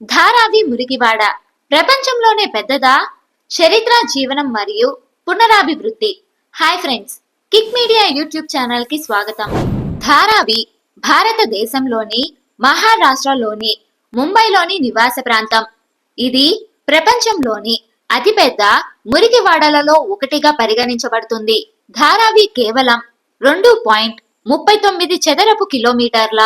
ధారావి మురికివాడ ప్రపంచంలోనే పెద్దదా? చరిత్ర జీవనం మరియు పునరాభివృద్ధి. Hi friends Kick Media YouTube ఛానల్కి స్వాగతం. ధారావి భారతదేశంలోని మహారాష్ట్రలోని ముంబైలోని నివాస ప్రాంతం. ఇది ప్రపంచంలోని అతిపెద్ద మురికివాడలలో ఒకటిగా పరిగణించబడుతుంది. ధారావి కేవలం రెండు పాయింట్ ముప్పై తొమ్మిది చదరపు కిలోమీటర్ల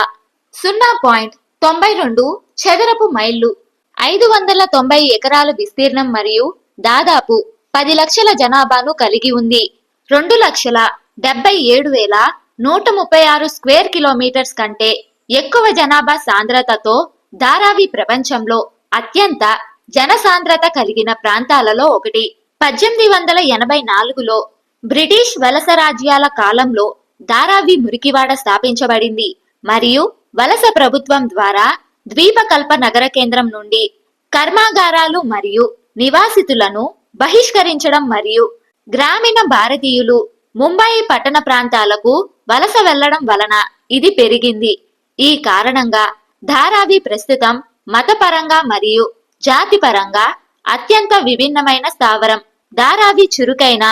సున్నా పాయింట్ తొంభై రెండు చదరపు మైళ్ళు ఐదు వందల తొంభై ఎకరాల విస్తీర్ణం మరియు దాదాపు పది లక్షల జనాభాను కలిగి ఉంది. రెండు లక్షల డెబ్బై ఏడు వేల నూట ముప్పై ఆరు స్క్వేర్ కిలోమీటర్స్ కంటే ఎక్కువ జనాభా సాంద్రతతో ధారావి ప్రపంచంలో అత్యంత జనసాంద్రత కలిగిన ప్రాంతాలలో ఒకటి. పద్దెనిమిది వందల ఎనభై నాలుగులో బ్రిటిష్ వలస రాజ్యాల కాలంలో ధారావి మురికివాడ స్థాపించబడింది. మరియు వలస ప్రభుత్వం ద్వారా ద్వీపకల్ప నగర కేంద్రం నుండి కర్మాగారాలు మరియు నివాసితులను బహిష్కరించడం మరియు గ్రామీణ భారతీయులు ముంబై పట్టణ ప్రాంతాలకు వలస వెళ్ళడం వలన ఇది పెరిగింది. ఈ కారణంగా ధారావి ప్రస్తుతం మతపరంగా మరియు జాతిపరంగా అత్యంత విభిన్నమైన స్థావరం. ధారావి చురుకైన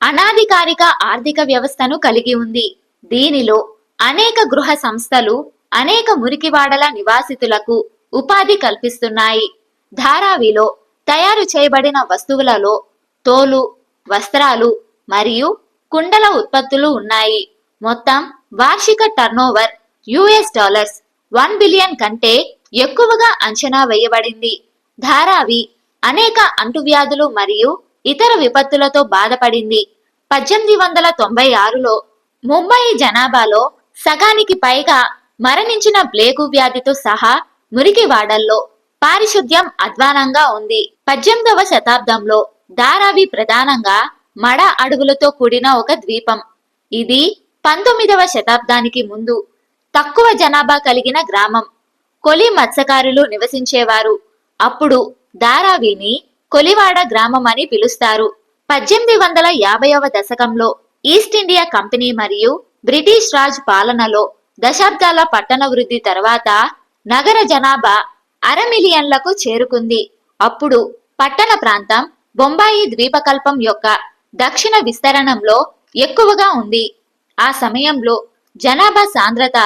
అనాధికారిక ఆర్థిక వ్యవస్థను కలిగి ఉంది. దీనిలో అనేక గృహ సంస్థలు అనేక మురికివాడల నివాసితులకు ఉపాధి కల్పిస్తున్నాయి. ధారావిలో తయారు చేయబడిన వస్తువులలో తోలు వస్త్రాలు మరియు కుండల ఉత్పత్తులు ఉన్నాయి. మొత్తం వార్షిక turnover US dollars one billion కంటే ఎక్కువగా అంచనా వేయబడింది. ధారావి అనేక అంటువ్యాధులు మరియు ఇతర విపత్తులతో బాధపడింది. పద్దెనిమిది వందల తొంభై ఆరులో ముంబై జనాభాలో సగానికి పైగా మరణించిన ప్లేగు వ్యాధితో సహా మురికివాడల్లో పారిశుద్ధ్యం అధ్వానంగా ఉంది. పద్దెనిమిదవ శతాబ్దంలో ధారావి ప్రధానంగా మడ అడవులతో కూడిన ఒక ద్వీపం. ఇది పంతొమ్మిదవ శతాబ్దానికి ముందు తక్కువ జనాభా కలిగిన గ్రామం. కొలి మత్స్యకారులు నివసించేవారు. అప్పుడు ధారావిని కొలివాడ గ్రామం అని పిలుస్తారు. పద్దెనిమిది వందల యాభైవ దశకంలో ఈస్ట్ ఇండియా కంపెనీ మరియు బ్రిటిష్ రాజ్ పాలనలో దశాబ్దాల పట్టణ వృద్ధి తర్వాత నగర జనాభా అర మిలియన్లకు చేరుకుంది. అప్పుడు పట్టణ ప్రాంతం బొంబాయి ద్వీపకల్పం యొక్క దక్షిణ విస్తరణంలో ఎక్కువగా ఉంది. ఆ సమయంలో జనాభా సాంద్రత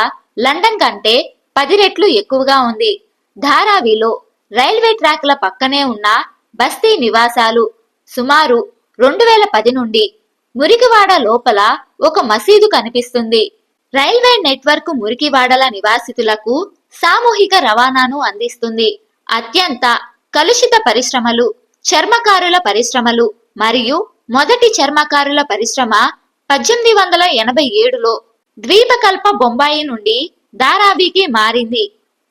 లండన్ కంటే పది రెట్లు ఎక్కువగా ఉంది. ధారావిలో రైల్వే ట్రాక్ల పక్కనే ఉన్న బస్తీ నివాసాలు సుమారు రెండు వేల పది నుండి మురికివాడ లోపల ఒక మసీదు కనిపిస్తుంది. రైల్వే నెట్వర్క్ మురికివాడల నివాసితులకు సామూహిక రవాణాను అందిస్తుంది. అత్యంత కలుషిత పరిశ్రమలు చర్మకారుల పరిశ్రమలు మరియు మొదటి చర్మకారుల పరిశ్రమ పద్దెనిమిది వందల ఎనభై ఏడులో ద్వీపకల్ప బొంబాయి నుండి ధారావికి మారింది.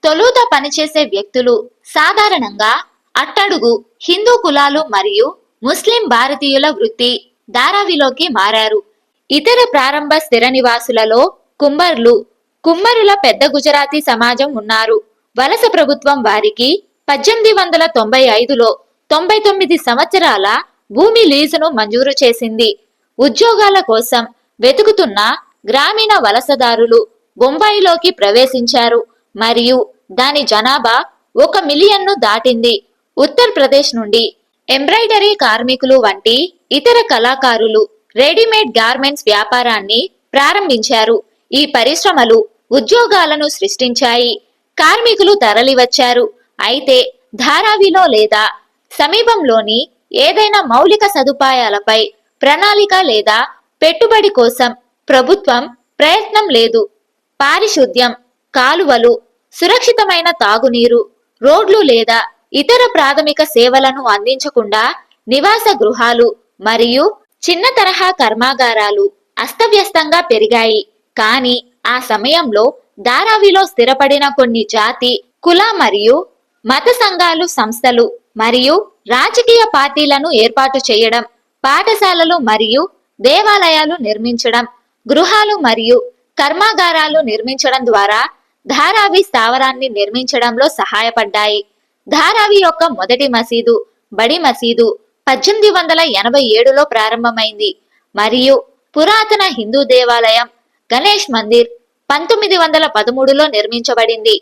తొలుత పనిచేసే వ్యక్తులు సాధారణంగా అట్టడుగు హిందూ కులాలు మరియు ముస్లిం భారతీయుల వృత్తి ధారావిలోకి మారారు. ఇతర ప్రారంభ స్థిర నివాసులలో కుమ్మర్లు కుమ్మరుల పెద్ద గుజరాతీ సమాజం ఉన్నారు. వలస ప్రభుత్వం వారికి పద్దెనిమిది వందల తొంభై ఐదులో తొంభై తొమ్మిది సంవత్సరాల భూమి లీజును మంజూరు చేసింది. ఉద్యోగాల కోసం వెతుకుతున్న గ్రామీణ వలసదారులు బొంబాయిలోకి ప్రవేశించారు. మరియు దాని జనాభా ఒక మిలియన్ను దాటింది. ఉత్తరప్రదేశ్ నుండి ఎంబ్రాయిడరీ కార్మికులు వంటి ఇతర కళాకారులు రెడీమేడ్ గార్మెంట్స్ వ్యాపారాన్ని ప్రారంభించారు. ఈ పరిశ్రమలు ఉద్యోగాలను సృష్టించాయి. కార్మికులు తరలివచ్చారు. అయితే ధారావిలో లేదా సమీపంలోని ఏదైనా మౌలిక సదుపాయాలపై ప్రణాళిక లేదా పెట్టుబడి కోసం ప్రభుత్వం ప్రయత్నం లేదు. పారిశుద్ధ్యం కాలువలు సురక్షితమైన తాగునీరు రోడ్లు లేదా ఇతర ప్రాథమిక సేవలను అందించకుండా నివాస గృహాలు మరియు చిన్న తరహా కర్మాగారాలు అస్తవ్యస్తంగా పెరిగాయి. కానీ ఆ సమయంలో ధారావిలో స్థిరపడిన కొన్ని జాతి కుల మరియు మత సంఘాలు సంస్థలు మరియు రాజకీయ పార్టీలను ఏర్పాటు చేయడం పాఠశాలలు మరియు దేవాలయాలు నిర్మించడం గృహాలు మరియు కర్మాగారాలు నిర్మించడం ద్వారా ధారావి స్థావరాన్ని నిర్మించడంలో సహాయపడ్డాయి. ధారావి యొక్క మొదటి మసీదు బడి మసీదు పద్దెనిమిది వందల ఎనభై ఏడులో ప్రారంభమైంది. మరియు పురాతన హిందూ దేవాలయం గణేష్ మందిర్ పంతొమ్మిది వందల పదమూడులో నిర్మించబడింది.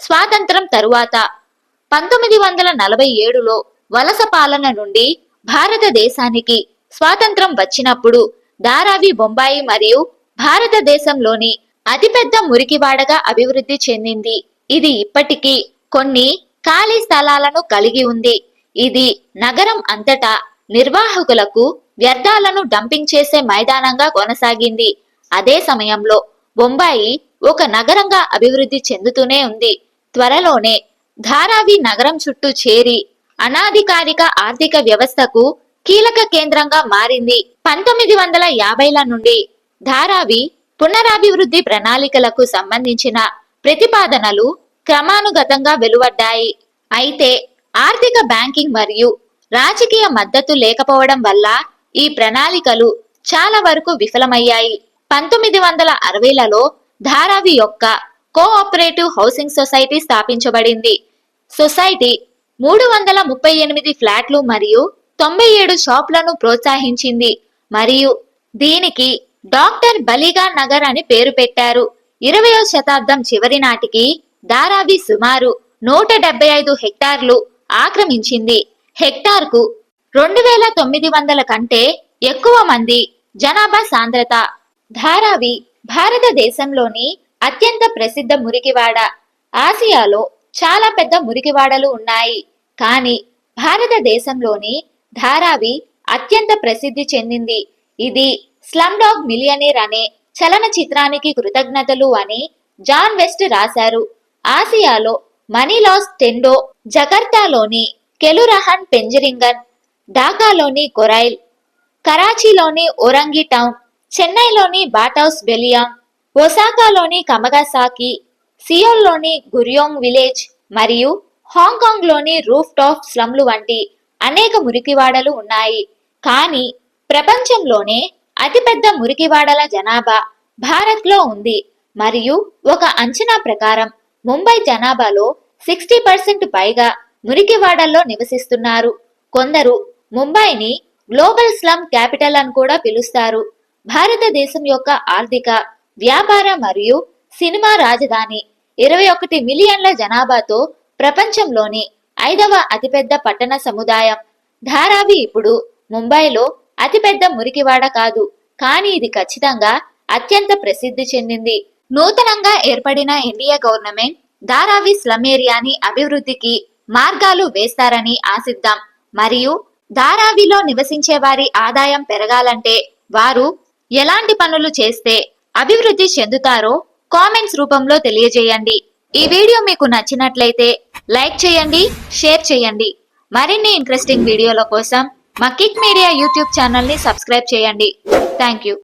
స్వాతంత్రం తరువాత పంతొమ్మిది వందల నలభై ఏడులో వలస పాలన నుండి భారతదేశానికి స్వాతంత్రం వచ్చినప్పుడు ధారావి బొంబాయి మరియు భారతదేశంలోని అతిపెద్ద మురికివాడగా అభివృద్ధి చెందింది. ఇది ఇప్పటికీ కొన్ని ఖాళీ స్థలాలను కలిగి ఉంది. ఇది నగరం అంతటా నిర్వాహకులకు వ్యర్థాలను డంపింగ్ చేసే మైదానంగా కొనసాగింది. అదే సమయంలో బొంబాయి ఒక నగరంగా అభివృద్ధి చెందుతూనే ఉంది. త్వరలోనే ధారావి నగరం చుట్టూ చేరి అనాధికారిక ఆర్థిక వ్యవస్థకు కీలక కేంద్రంగా మారింది. పంతొమ్మిది వందల యాభైల నుండి ధారావి పునరాభివృద్ధి ప్రణాళికలకు సంబంధించిన ప్రతిపాదనలు క్రమానుగతంగా వెలువడ్డాయి. అయితే ఆర్థిక బ్యాంకింగ్ మరియు రాజకీయ మద్దతు లేకపోవడం వల్ల ఈ ప్రణాళికలు చాలా వరకు విఫలమయ్యాయి. పంతొమ్మిది వందల అరవైలలో ధారావి యొక్క కోఆపరేటివ్ హౌసింగ్ సొసైటీ స్థాపించబడింది. సొసైటీ మూడు వందల ముప్పై ఎనిమిది ఫ్లాట్లు మరియు తొంభై ఏడు షాప్లను ప్రోత్సహించింది. మరియు దీనికి డాక్టర్ బలిగా నగర్ అని పేరు పెట్టారు. ఇరవయో శతాబ్దం చివరి నాటికి ధారావి సుమారు నూట డెబ్బై ఐదు హెక్టార్లు ఆక్రమించింది. హెక్టార్కు రెండు వేల తొమ్మిది వందల కంటే ఎక్కువ మంది జనాభా సాంద్రత ధారావి భారతదేశంలోని అత్యంత ప్రసిద్ధ మురికివాడ. ఆసియాలో చాలా పెద్ద మురికివాడలు ఉన్నాయి. కానీ భారతదేశంలోని ధారావి అత్యంత ప్రసిద్ధి చెందింది. ఇది స్లమ్డాగ్ మిలియనీర్ అనే చలనచిత్రానికి కృతజ్ఞతలు అని జాన్ వెస్ట్ రాశారు. ఆసియాలో మనీలాస్ టెండో జకర్తాలోని కెలురహన్ పెంజరింగన్ ఢాకాలోని కొరైల్ కరాచీలోని ఒరంగి టౌన్ చెన్నైలోని బాటౌస్ బెలియాంగ్ ఒసాకాలోని కమగాసాకి సియోల్లోని గురియోంగ్ విలేజ్ మరియు హాంకాంగ్లోని రూఫ్ టాప్ స్లమ్లు వంటి అనేక మురికివాడలు ఉన్నాయి. కానీ ప్రపంచంలోనే అతిపెద్ద మురికివాడల జనాభా భారత్లో ఉంది. మరియు ఒక అంచనా ప్రకారం ముంబై జనాభాలో సిక్స్టీ పర్సెంట్ పైగా మురికివాడల్లో నివసిస్తున్నారు. కొందరు ముంబైని గ్లోబల్ స్లమ్ క్యాపిటల్ అని కూడా పిలుస్తారు. భారతదేశం యొక్క ఆర్థిక వ్యాపార మరియు సినిమా రాజధాని ఇరవై ఒకటి మిలియన్ల జనాభాతో ప్రపంచంలోని ఐదవ అతిపెద్ద పట్టణ సముదాయం. ధారావి ఇప్పుడు ముంబైలో అతిపెద్ద మురికివాడ కాదు కానీ ఇది ఖచ్చితంగా అత్యంత ప్రసిద్ధి చెందింది. నూతనంగా ఏర్పడిన ఇండియా గవర్నమెంట్ ధారావి స్లమ్ ఏరియాని అభివృద్ధికి మార్గాలు వేస్తారని ఆశిద్దాం. మరియు ధారావిలో నివసించే వారి ఆదాయం పెరగాలంటే వారు ఎలాంటి పనులు చేస్తే అభివృద్ధి చెందుతారో కామెంట్స్ రూపంలో తెలియజేయండి. ఈ వీడియో మీకు నచ్చినట్లయితే లైక్ చేయండి షేర్ చేయండి. మరిన్ని ఇంట్రెస్టింగ్ వీడియోల కోసం మా కిక్ మీడియా యూట్యూబ్ ఛానల్ని సబ్స్క్రైబ్ చేయండి. Thank you.